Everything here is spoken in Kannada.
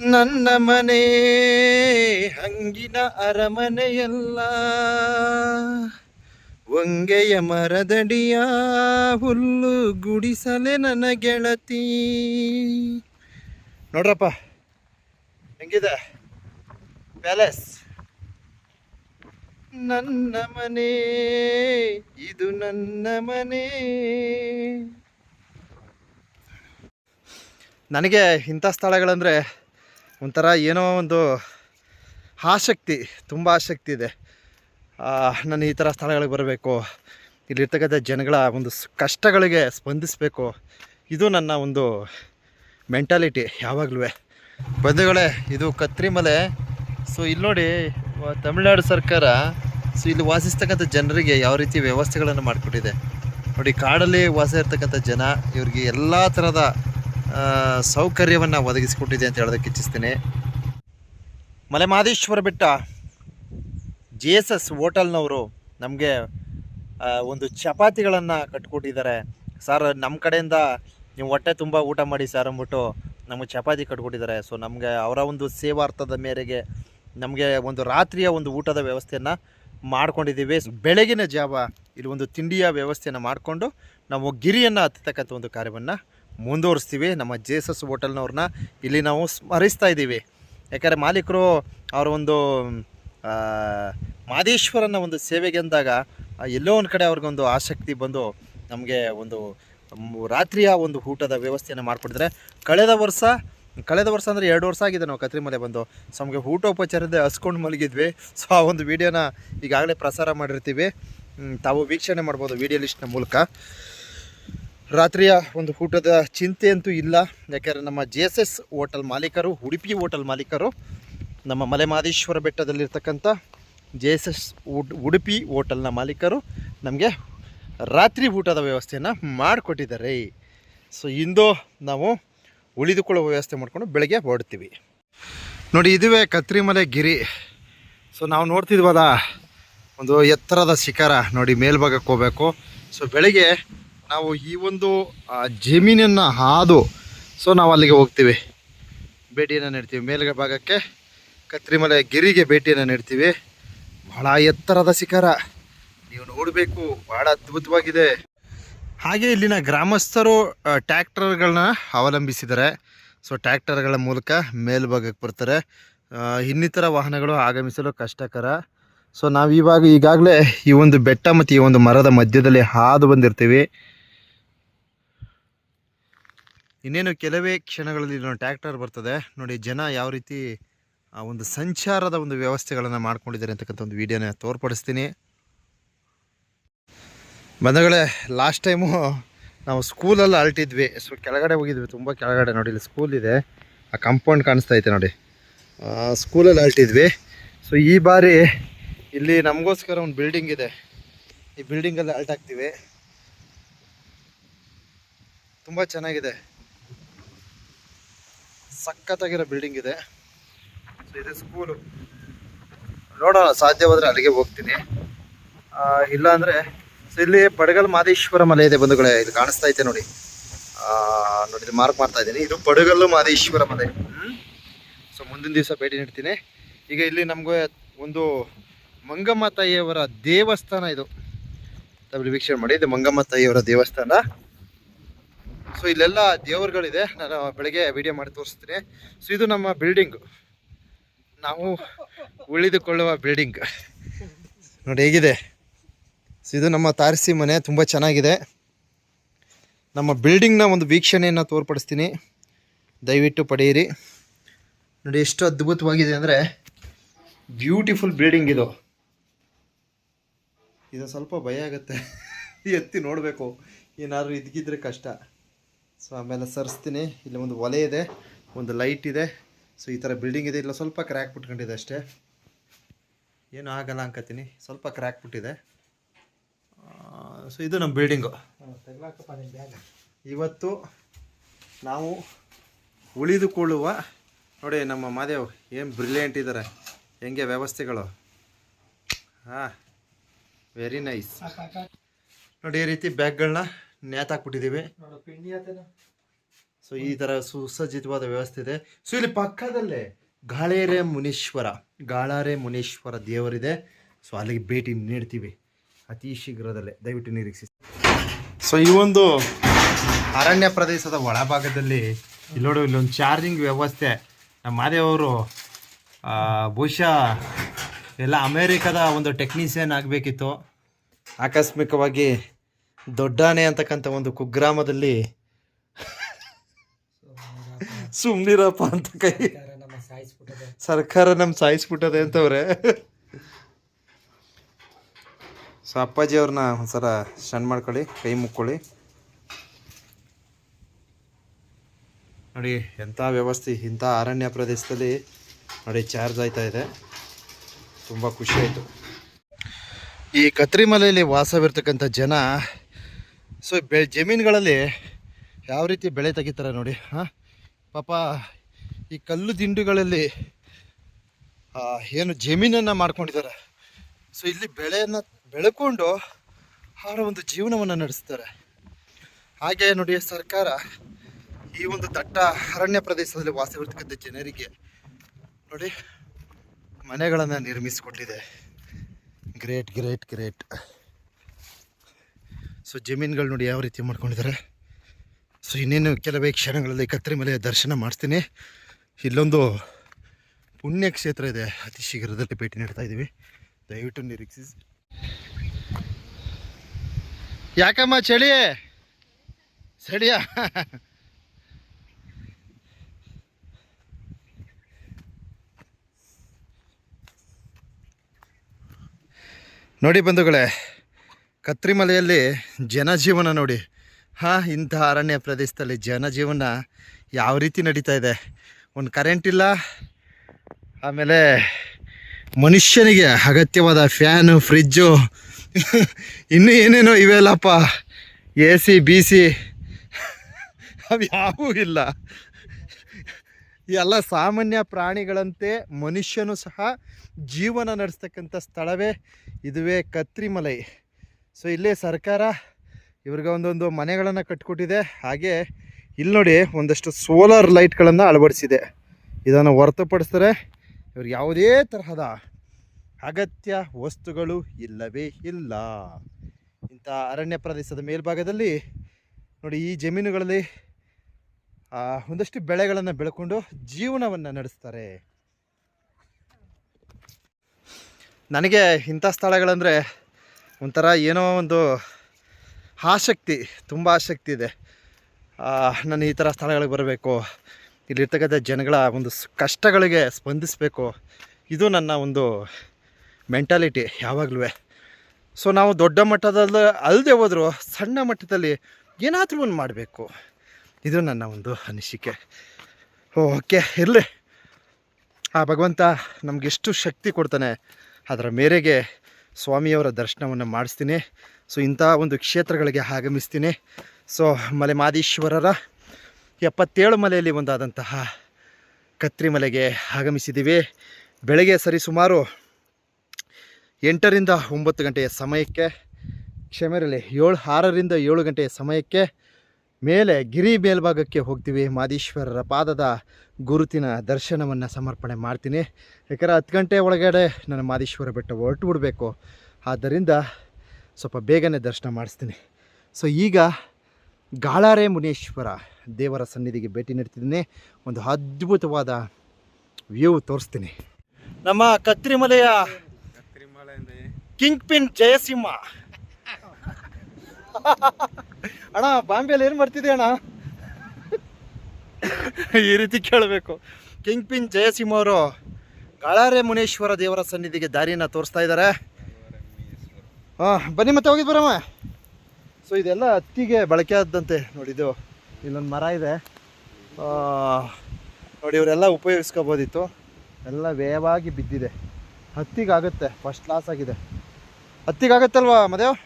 ನನ್ನ ಮನೆ, ಹಂಗಿನ ಅರಮನೆಯಲ್ಲ. ಒಂಗೆಯ ಮರದಡಿಯ ಹುಲ್ಲು ಗುಡಿಸಲೆ ನನ್ನ ಗೆಳತಿ. ನೋಡ್ರಪ್ಪ, ಹೆಂಗಿದೆ? ಪ್ಯಾಲೇಸ್? ನನ್ನ ಮನೆ, ಇದು ನನ್ನ ಮನೆ. ನನಗೆ ಇಂಥ ಸ್ಥಳಗಳಂದರೆ ಒಂಥರ ಏನೋ ಒಂದು ಆಸಕ್ತಿ, ತುಂಬ ಆಸಕ್ತಿ ಇದೆ. ನಾನು ಈ ಥರ ಸ್ಥಳಗಳಿಗೆ ಬರಬೇಕು ಇಲ್ಲಿರ್ತಕ್ಕಂಥ ಜನಗಳ ಒಂದು ಕಷ್ಟಗಳಿಗೆ ಸ್ಪಂದಿಸಬೇಕು. ಇದು ನನ್ನ ಒಂದು ಮೆಂಟಾಲಿಟಿ ಯಾವಾಗಲೂ. ಬಂಧುಗಳೇ, ಇದು ಕತ್ರಿಮಲೆ. ಸೊ ಇಲ್ಲಿ ನೋಡಿ ತಮಿಳ್ನಾಡು ಸರ್ಕಾರ ಸೊ ಇಲ್ಲಿ ವಾಸಿಸ್ತಕ್ಕಂಥ ಜನರಿಗೆ ಯಾವ ರೀತಿ ವ್ಯವಸ್ಥೆಗಳನ್ನು ಮಾಡಿಕೊಟ್ಟಿದೆ. ನೋಡಿ, ಕಾಡಲ್ಲಿ ವಾಸ ಇರ್ತಕ್ಕಂಥ ಜನ, ಇವ್ರಿಗೆ ಎಲ್ಲ ಥರದ ಸೌಕರ್ಯವನ್ನು ಒದಗಿಸಿಕೊಟ್ಟಿದೆ ಅಂತ ಹೇಳೋದಕ್ಕೆ ಇಚ್ಛಿಸ್ತೇನೆ. ಮಲೆಮಾದೇಶ್ವರ ಬೆಟ್ಟ ಜೆ ಎಸ್ ಎಸ್ ಹೋಟೆಲ್ನವರು ನಮಗೆ ಒಂದು ಚಪಾತಿಗಳನ್ನು ಕಟ್ಕೊಟ್ಟಿದ್ದಾರೆ. ಸರ್ ನಮ್ಮ ಕಡೆಯಿಂದ ನೀವು ಹೊಟ್ಟೆ ತುಂಬ ಊಟ ಮಾಡಿ ಸರ್ ಅಂದ್ಬಿಟ್ಟು ನಮಗೆ ಚಪಾತಿ ಕಟ್ಕೊಟ್ಟಿದ್ದಾರೆ. ಸೊ, ನಮಗೆ ಅವರ ಒಂದು ಸೇವಾರ್ಥದ ಮೇರೆಗೆ ನಮಗೆ ಒಂದು ರಾತ್ರಿಯ ಒಂದು ಊಟದ ವ್ಯವಸ್ಥೆಯನ್ನು ಮಾಡ್ಕೊಂಡಿದ್ದೀವಿ. ಬೆಳಗಿನ ಜಾವ ಇಲ್ಲಿ ಒಂದು ತಿಂಡಿಯ ವ್ಯವಸ್ಥೆಯನ್ನು ಮಾಡಿಕೊಂಡು ನಾವು ಗಿರಿಯನ್ನು ಹತ್ತತಕ್ಕಂಥ ಒಂದು ಕಾರ್ಯವನ್ನು ಮುಂದುವರಿಸ್ತೀವಿ. ನಮ್ಮ ಜೆ ಎಸ್ ಎಸ್ ಹೋಟೆಲ್ನವ್ರನ್ನ ಇಲ್ಲಿ ನಾವು ಸ್ಮರಿಸ್ತಾ ಇದ್ದೀವಿ. ಯಾಕಂದರೆ ಮಾಲೀಕರು ಅವರ ಒಂದು ಮಾದೇಶ್ವರನ ಒಂದು ಸೇವೆಗೆ ಅಂದಾಗ ಎಲ್ಲೋ ಒಂದು ಕಡೆ ಅವ್ರಿಗೊಂದು ಆಸಕ್ತಿ ಬಂದು ನಮಗೆ ಒಂದು ರಾತ್ರಿಯ ಒಂದು ಊಟದ ವ್ಯವಸ್ಥೆಯನ್ನು ಮಾಡಿಕೊಟ್ಟಿದ್ರೆ ಕಳೆದ ವರ್ಷ ಕಳೆದ ವರ್ಷ ಅಂದರೆ ಎರಡು ವರ್ಷ ಆಗಿದೆ ನಾವು ಕತ್ರಿಮಲೆ ಬಂದು. ಸೊ ನಮಗೆ ಊಟೋಪಚಾರದ ಹಸ್ಕೊಂಡು ಮಲಗಿದ್ವಿ. ಸೊ ಆ ಒಂದು ವಿಡಿಯೋನ ಈಗಾಗಲೇ ಪ್ರಸಾರ ಮಾಡಿರ್ತೀವಿ. ತಾವು ವೀಕ್ಷಣೆ ಮಾಡ್ಬೋದು ವಿಡಿಯೋ ಲಿಸ್ಟ್ನ ಮೂಲಕ. ರಾತ್ರಿಯ ಒಂದು ಊಟದ ಚಿಂತೆ ಅಂತೂ ಇಲ್ಲ. ಯಾಕೆಂದರೆ ನಮ್ಮ ಜೆ ಎಸ್ ಎಸ್ ಹೋಟೆಲ್ ಮಾಲೀಕರು, ಉಡುಪಿ ಹೋಟೆಲ್ ಮಾಲೀಕರು, ನಮ್ಮ Malemadeshwara ಬೆಟ್ಟದಲ್ಲಿರ್ತಕ್ಕಂಥ J S S Udupi hotel ಮಾಲೀಕರು ನಮಗೆ ರಾತ್ರಿ ಊಟದ ವ್ಯವಸ್ಥೆಯನ್ನು ಮಾಡಿಕೊಟ್ಟಿದ್ದಾರೆ. ಸೊ ಇಂದು ನಾವು ಉಳಿದುಕೊಳ್ಳುವ ವ್ಯವಸ್ಥೆ ಮಾಡಿಕೊಂಡು ಬೆಳಗ್ಗೆ ಹೊರಡ್ತೀವಿ. ನೋಡಿ, ಇದುವೇ ಕತ್ರಿಮಲೆ ಗಿರಿ. ಸೊ ನಾವು ನೋಡ್ತಿದ್ವಲ್ಲ, ಒಂದು ಎತ್ತರದ ಶಿಖರ ನೋಡಿ ಮೇಲ್ಭಾಗಕ್ಕೆ ಹೋಗಬೇಕು. ಸೊ ಬೆಳಗ್ಗೆ ನಾವು ಈ ಒಂದು ಜಮೀನನ್ನು ಹಾದು, ಸೊ ನಾವು ಅಲ್ಲಿಗೆ ಹೋಗ್ತೀವಿ. ಭೇಟಿಯನ್ನು ನೀಡ್ತೀವಿ. ಮೇಲ್ಗ ಭಾಗಕ್ಕೆ ಕತ್ರಿಮಲೆ ಗಿರಿಗೆ ಭೇಟಿಯನ್ನು ನೀಡ್ತೀವಿ. ಬಹಳ ಎತ್ತರದ ಶಿಖರ. ನೀವು ನೋಡಬೇಕು, ಬಹಳ ಅದ್ಭುತವಾಗಿದೆ. ಹಾಗೆ ಇಲ್ಲಿನ ಗ್ರಾಮಸ್ಥರು ಟ್ಯಾಕ್ಟರ್ಗಳನ್ನ ಅವಲಂಬಿಸಿದ್ದಾರೆ. ಸೊ ಟ್ಯಾಕ್ಟರ್ಗಳ ಮೂಲಕ ಮೇಲ್ಭಾಗಕ್ಕೆ ಬರ್ತಾರೆ. ಇನ್ನಿತರ ವಾಹನಗಳು ಆಗಮಿಸಲು ಕಷ್ಟಕರ. ಸೊ ನಾವು ಇವಾಗ ಈಗಾಗಲೇ ಈ ಒಂದು ಬೆಟ್ಟ ಮತ್ತು ಈ ಒಂದು ಮರದ ಮಧ್ಯದಲ್ಲಿ ಹಾದು ಬಂದಿರ್ತೀವಿ. ಇನ್ನೇನು ಕೆಲವೇ ಕ್ಷಣಗಳಲ್ಲಿ ನಾವು ಟ್ಯಾಕ್ಟರ್ ಬರ್ತದೆ. ನೋಡಿ ಜನ ಯಾವ ರೀತಿ, ಆ ಒಂದು ಸಂಚಾರದ ಒಂದು ವ್ಯವಸ್ಥೆಗಳನ್ನು ಮಾಡ್ಕೊಂಡಿದ್ದಾರೆ ಅಂತಕ್ಕಂಥ ಒಂದು ವಿಡಿಯೋನ ತೋರ್ಪಡಿಸ್ತೀನಿ. ಬಂದಗಳೇ ಲಾಸ್ಟ್ ಟೈಮು ನಾವು ಸ್ಕೂಲಲ್ಲಿ ಅಲ್ಟಿದ್ವಿ. ಸೊ ಕೆಳಗಡೆ ಹೋಗಿದ್ವಿ, ತುಂಬ ಕೆಳಗಡೆ ನೋಡಿ, ಇಲ್ಲಿ ಸ್ಕೂಲ್ ಇದೆ. ಆ ಕಂಪೌಂಡ್ ಕಾಣಿಸ್ತಾ ಐತೆ ನೋಡಿ. ಸ್ಕೂಲಲ್ಲಿ ಅಲ್ಟಿದ್ವಿ. ಸೊ ಈ ಬಾರಿ ಇಲ್ಲಿ ನಮಗೋಸ್ಕರ ಒಂದು ಬಿಲ್ಡಿಂಗ್ ಇದೆ. ಈ ಬಿಲ್ಡಿಂಗಲ್ಲಿ ಅಲ್ಟ್ ತುಂಬ ಚೆನ್ನಾಗಿದೆ. ಸಖತ್ತಾಗಿರೋ ಬಿಲ್ಡಿಂಗ್ ಇದೆ. ಸೊ ಇದು ಸ್ಕೂಲು ನೋಡೋಣ, ಸಾಧ್ಯವಾದರೆ ಅಲ್ಲಿಗೆ ಹೋಗ್ತೀನಿ. ಇಲ್ಲ ಅಂದರೆ ಇಲ್ಲಿ ಪಡಗಲ್ ಮಾದೇಶ್ವರ ಮಲೆ ಇದೆ ಬಂಧುಗಳೇ ಇದು ಕಾಣಿಸ್ತಾ ಐತೆ ನೋಡಿ. ನೋಡಿ, ಇದು ಮಾರ್ಕ್ ಮಾಡ್ತಾ ಇದ್ದೀನಿ. ಇದು ಪಡಗಲ್ಲು ಮಾದೇಶ್ವರ ಮಲೆ ಸೊ ಮುಂದಿನ ದಿವಸ ಭೇಟಿ ನೀಡ್ತೀನಿ. ಈಗ ಇಲ್ಲಿ ನಮಗೆ ಒಂದು ಮಂಗಮ್ಮ ತಾಯಿಯವರ ದೇವಸ್ಥಾನ ಇದು. ತಾವು ವೀಕ್ಷಣೆ ಮಾಡಿ, ಇದು ಮಂಗಮ್ಮ ತಾಯಿಯವರ ದೇವಸ್ಥಾನ. ಸೊ ಇಲ್ಲೆಲ್ಲ ದೇವರುಗಳಿದೆ. ನಾನು ಬೆಳಗ್ಗೆ ವಿಡಿಯೋ ಮಾಡಿ ತೋರಿಸ್ತೀನಿ. ಸೊ ಇದು ನಮ್ಮ ಬಿಲ್ಡಿಂಗು ನಾವು ಉಳಿದುಕೊಳ್ಳುವ ಬಿಲ್ಡಿಂಗ್ ನೋಡಿ, ಹೇಗಿದೆ? ಸೊ ಇದು ನಮ್ಮ ತಾರಸಿ ಮನೆ. ತುಂಬ ಚೆನ್ನಾಗಿದೆ. ನಮ್ಮ ಬಿಲ್ಡಿಂಗ್ನ ಒಂದು ವೀಕ್ಷಣೆಯನ್ನು ತೋರ್ಪಡಿಸ್ತೀನಿ. ದಯವಿಟ್ಟು ಪಡೆಯಿರಿ. ನೋಡಿ, ಎಷ್ಟು ಅದ್ಭುತವಾಗಿದೆ ಅಂದರೆ ಬ್ಯೂಟಿಫುಲ್ ಬಿಲ್ಡಿಂಗ್ ಇದು. ಇದು ಸ್ವಲ್ಪ ಭಯ ಆಗುತ್ತೆ. ಎತ್ತಿ ನೋಡಬೇಕು. ಏನಾದರೂ ಇದ್ಗಿದ್ರೆ ಕಷ್ಟ. ಸೊ ಆಮೇಲೆ ಸರಿಸ್ತೀನಿ. ಇಲ್ಲಿ ಒಂದು ಒಲೆ ಇದೆ, ಒಂದು ಲೈಟ್ ಇದೆ. ಸೊ ಈ ಥರ ಬಿಲ್ಡಿಂಗ್ ಇದೆ. ಇಲ್ಲ, ಸ್ವಲ್ಪ ಕ್ರ್ಯಾಕ್ ಬಿಟ್ಕೊಂಡಿದೆ ಅಷ್ಟೇ. ಏನು ಆಗಲ್ಲ ಅನ್ಕೋತೀನಿ. ಸ್ವಲ್ಪ ಕ್ರ್ಯಾಕ್ ಬಿಟ್ಟಿದೆ. ಸೊ ಇದು ನಮ್ಮ ಬಿಲ್ಡಿಂಗು ಇವತ್ತು ನಾವು ಉಳಿದುಕೊಳ್ಳುವ, ನೋಡಿ ನಮ್ಮ ಮಾದೇವ್ ಏನು ಬ್ರಿಲಿಯಂಟ್ ಇದ್ದಾರೆ ಹೆಂಗೆ ವ್ಯವಸ್ಥೆಗಳು. ಹಾಂ ವೆರಿ ನೈಸ್ ನೋಡಿ ಈ ರೀತಿ ಬ್ಯಾಗ್ಗಳನ್ನ ನೇತಾಕ್ಬಿಟ್ಟಿದ್ದೀವಿ ಸೊ ಈ ಥರ ಸುಸಜ್ಜಿತವಾದ ವ್ಯವಸ್ಥೆ ಇದೆ. ಸೊ ಇಲ್ಲಿ ಪಕ್ಕದಲ್ಲೇ ಗಾಳೇರೆ ಮುನೀಶ್ವರ ಗಾಳಾರೆ ಮುನೀಶ್ವರ ದೇವರಿದೆ. ಸೊ ಅಲ್ಲಿಗೆ ಭೇಟಿ ನೀಡ್ತೀವಿ. ಅತಿ ಶೀಘ್ರದಲ್ಲೇ. ದಯವಿಟ್ಟು ನಿರೀಕ್ಷಿಸಿ. ಸೊ ಈ ಒಂದು ಅರಣ್ಯ ಪ್ರದೇಶದ ಒಳಭಾಗದಲ್ಲಿ ಇಲ್ಲಿ ನೋಡು ಇಲ್ಲೊಂದು ಚಾರ್ಜಿಂಗ್ ವ್ಯವಸ್ಥೆ. ನಮ್ಮ ಮಾದೇವರು ಬಹುಶಃ ಎಲ್ಲ ಅಮೇರಿಕದ ಒಂದು ಟೆಕ್ನಿಷಿಯನ್ ಆಗಬೇಕಿತ್ತು. ಆಕಸ್ಮಿಕವಾಗಿ ದೊಡ್ಡಾನೆ ಅಂತಕ್ಕಂಥ ಒಂದು ಕುಗ್ರಾಮದಲ್ಲಿ ಸುಮ್ನಿರಪ್ಪ ಅಂತ ಕೈ. ಸರ್ಕಾರ ನಮ್ಮ ಸಾಯಿಸ್ಬಿಟ್ಟದೆ. ಅಂತವ್ರೆ. ಸೊ ಅಪ್ಪಾಜಿ ಅವ್ರನ್ನ ಒಂದ್ಸಲ ಸಣ್ಣ ಮಾಡ್ಕೊಳ್ಳಿ ಕೈ ಮುಕ್ಕೊಳ್ಳಿ. ನೋಡಿ ಎಂಥ ವ್ಯವಸ್ಥೆ ಇಂಥ ಅರಣ್ಯ ಪ್ರದೇಶದಲ್ಲಿ ನೋಡಿ ಚಾರ್ಜ್ ಆಯ್ತಾ ಇದೆ. ತುಂಬ ಖುಷಿ ಆಯಿತು. ಈ ಕತ್ರಿಮಲೆಯಲ್ಲಿ ವಾಸವಿರ್ತಕ್ಕಂಥ ಜನ ಸೊ ಬೆ, ಜಮೀನುಗಳಲ್ಲಿ ಯಾವ ರೀತಿ ಬೆಳೆ ತೆಗಿತಾರೆ ನೋಡಿ, ಹಾಂ? ಪಾಪ ಈ ಕಲ್ಲು ದಿಂಡುಗಳಲ್ಲಿ ಏನು ಜಮೀನನ್ನು ಮಾಡ್ಕೊಂಡಿದ್ದಾರೆ. ಸೊ ಇಲ್ಲಿ ಬೆಳೆಯನ್ನು ಬೆಳ್ಕೊಂಡು ಅವರ ಒಂದು ಜೀವನವನ್ನು ನಡೆಸ್ತಾರೆ. ಹಾಗೆ ನೋಡಿ, ಸರ್ಕಾರ ಈ ಒಂದು ದಟ್ಟ ಅರಣ್ಯ ಪ್ರದೇಶದಲ್ಲಿ ವಾಸವಿರ್ತಕ್ಕಂಥ ಜನರಿಗೆ ನೋಡಿ, ಮನೆಗಳನ್ನು ನಿರ್ಮಿಸಿಕೊಟ್ಟಿದೆ. ಗ್ರೇಟ್ ಗ್ರೇಟ್ ಗ್ರೇಟ್ ಸೊ ಜಮೀನುಗಳು ನೋಡಿ ಯಾವ ರೀತಿ ಮಾಡ್ಕೊಂಡಿದ್ದಾರೆ. ಸೊ ಇನ್ನೇನು ಕೆಲವೇ ಕ್ಷಣಗಳಲ್ಲಿ ಕತ್ತರಿಮಲೆಯ ದರ್ಶನ ಮಾಡಿಸ್ತೀನಿ ಇಲ್ಲೊಂದು ಪುಣ್ಯಕ್ಷೇತ್ರ ಇದೆ. ಅತಿ ಶೀಘ್ರದಲ್ಲಿ ಭೇಟಿ ನೀಡ್ತಾ ಇದ್ದೀವಿ. ದಯವಿಟ್ಟು ನಿರೀಕ್ಷಿಸಿ. ಯಾಕಮ್ಮ ಚಳಿ? ಚಳಿಯಾ? ನೋಡಿ ಬಂಧುಗಳೇ ಕತ್ರಿಮಲೆಯಲ್ಲಿ ಜನಜೀವನ ನೋಡಿ. ಹಾಂ, ಇಂಥ ಅರಣ್ಯ ಪ್ರದೇಶದಲ್ಲಿ ಜನಜೀವನ ಯಾವ ರೀತಿ ನಡೀತಾ ಇದೆ? ಒಂದು ಕರೆಂಟ್ ಇಲ್ಲ. ಆಮೇಲೆ ಮನುಷ್ಯನಿಗೆ ಅಗತ್ಯವಾದ ಫ್ಯಾನು ಫ್ರಿಜ್ಜು ಇನ್ನೂ ಏನೇನೋ ಇವೆಲ್ಲಪ್ಪ? ಎ ಸಿ ಬಿ ಸಿ ಅವು ಯಾವೂ ಇಲ್ಲ. ಎಲ್ಲ ಸಾಮಾನ್ಯ ಪ್ರಾಣಿಗಳಂತೆ ಮನುಷ್ಯನು ಸಹ ಜೀವನ ನಡೆಸ್ತಕ್ಕಂಥ ಸ್ಥಳವೇ ಇದುವೇ ಕತ್ರಿಮಲೈ. ಸೊ ಇಲ್ಲಿ ಸರ್ಕಾರ ಇವ್ರಿಗೆ ಒಂದೊಂದು ಮನೆಗಳನ್ನು ಕಟ್ಕೊಟ್ಟಿದೆ. ಹಾಗೆ ಇಲ್ಲಿ ನೋಡಿ ಒಂದಷ್ಟು ಸೋಲಾರ್ ಲೈಟ್ಗಳನ್ನು ಅಳವಡಿಸಿದೆ. ಇದನ್ನು ಹೊರತುಪಡಿಸ್ತಾರೆ. ಇವ್ರಿಗೆ ಯಾವುದೇ ತರಹದ ಅಗತ್ಯ ವಸ್ತುಗಳು ಇಲ್ಲವೇ ಇಲ್ಲ. ಇಂಥ ಅರಣ್ಯ ಪ್ರದೇಶದ ಮೇಲ್ಭಾಗದಲ್ಲಿ ನೋಡಿ ಈ ಜಮೀನುಗಳಲ್ಲಿ ಒಂದಷ್ಟು ಬೆಳೆಗಳನ್ನು ಬೆಳ್ಕೊಂಡು ಜೀವನವನ್ನು ನಡೆಸ್ತಾರೆ. ನನಗೆ ಇಂಥ ಸ್ಥಳಗಳಂದರೆ ಒಂಥರ ಏನೋ ಒಂದು ಆಸಕ್ತಿ, ತುಂಬ ಆಸಕ್ತಿ ಇದೆ. ನಾನು ಈ ಥರ ಸ್ಥಳಗಳಿಗೆ ಬರಬೇಕು, ಇಲ್ಲಿರ್ತಕ್ಕಂಥ ಜನಗಳ ಒಂದು ಕಷ್ಟಗಳಿಗೆ ಸ್ಪಂದಿಸಬೇಕು. ಇದು ನನ್ನ ಒಂದು ಮೆಂಟಾಲಿಟಿ ಯಾವಾಗಲೂ. ಸೊ ನಾವು ದೊಡ್ಡ ಮಟ್ಟದಲ್ಲಿ ಅಲ್ಲದೆ ಹೋದರೂ, ಸಣ್ಣ ಮಟ್ಟದಲ್ಲಿ ಏನಾದರೂ ಒಂದು ಮಾಡಬೇಕು. ಇದು ನನ್ನ ಒಂದು ಅನಿಸಿಕೆ. ಓಕೆ, ಇರಲಿ. ಆ ಭಗವಂತ ನಮಗೆಷ್ಟು ಶಕ್ತಿ ಕೊಡ್ತಾನೆ, ಅದರ ಮೇರೆಗೆ ಸ್ವಾಮಿಯವರ ದರ್ಶನವನ್ನು ಮಾಡಿಸ್ತೀನಿ. ಸೊ ಇಂಥ ಒಂದು ಕ್ಷೇತ್ರಗಳಿಗೆ ಆಗಮಿಸ್ತೀನಿ. ಸೊ ಮಲೆ ಮಾದೇಶ್ವರರ ಎಪ್ಪತ್ತೇಳು ಮಲೆಯಲ್ಲಿ ಒಂದಾದಂತಹ ಕತ್ರಿಮಲೆಗೆ ಆಗಮಿಸಿದ್ದೀವಿ. ಬೆಳಗ್ಗೆ ಸರಿ ಸುಮಾರು ಎಂಟರಿಂದ ಒಂಬತ್ತು ಗಂಟೆಯ ಸಮಯಕ್ಕೆ ಕ್ಷಮೆರಲಿ ಏಳು, ಆರರಿಂದ ಏಳು ಗಂಟೆಯ ಸಮಯಕ್ಕೆ ಮೇಲೆ ಗಿರಿ ಮೇಲ್ಭಾಗಕ್ಕೆ ಹೋಗ್ತೀವಿ. ಮಾದೀಶ್ವರರ ಪಾದದ ಗುರುತಿನ ದರ್ಶನವನ್ನು ಸಮರ್ಪಣೆ ಮಾಡ್ತೀನಿ. ಯಾಕಂದರೆ ಹತ್ತು ಗಂಟೆ ಒಳಗಡೆ ನಾನು ಮಾದೇಶ್ವರ ಬೆಟ್ಟ ಹೊರಟು ಬಿಡಬೇಕು. ಆದ್ದರಿಂದ ಸ್ವಲ್ಪ ಬೇಗನೆ ದರ್ಶನ ಮಾಡಿಸ್ತೀನಿ. ಸೊ ಈಗ ಗಾಳಾರೆ ಮುನೇಶ್ವರ ದೇವರ ಸನ್ನಿಧಿಗೆ ಭೇಟಿ ನೀಡ್ತಿದ್ದೀನಿ. ಒಂದು ಅದ್ಭುತವಾದ ವ್ಯೂ ತೋರಿಸ್ತೀನಿ. ನಮ್ಮ ಕತ್ರಿಮಲೆಯ ಕಿಂಗ್ ಪಿನ್ ಜಯಸಿಂಹ. ಅಣ್ಣ ಬಾಂಬೆಯಲ್ಲಿ ಏನು ಮಾಡ್ತಿದ್ದೆ ಅಣ್ಣ? ಈ ರೀತಿ ಕೇಳಬೇಕು. ಕಿಂಗ್ ಪಿನ್ ಜಯಸಿಂಹ ಅವರು ಗಾಳಾರೆ ಮುನೇಶ್ವರ ದೇವರ ಸನ್ನಿಧಿಗೆ ದಾರಿಯನ್ನು ತೋರಿಸ್ತಾ ಇದ್ದಾರೆ ಹಾಂ ಬನ್ನಿ ಮತ್ತೆ ಹೋಗಿದ್ ಬರಮ್ಮ. ಸೊ ಇದೆಲ್ಲ ಹತ್ತಿಗೆ ಬಳಕೆ ಆದಂತೆ ನೋಡಿದ್ದು. ಇಲ್ಲೊಂದು ಮರ ಇದೆ. ನೋಡಿ ಇವರೆಲ್ಲ ಉಪಯೋಗಿಸ್ಕೋಬೋದಿತ್ತು. ಎಲ್ಲ ವೇವಾಗಿ ಬಿದ್ದಿದೆ. ಹತ್ತಿಗಾಗುತ್ತೆ. ಫಸ್ಟ್ ಕ್ಲಾಸ್ ಆಗಿದೆ. ಹತ್ತಿಗಾಗತ್ತಲ್ವಾ ಮದೇವ್?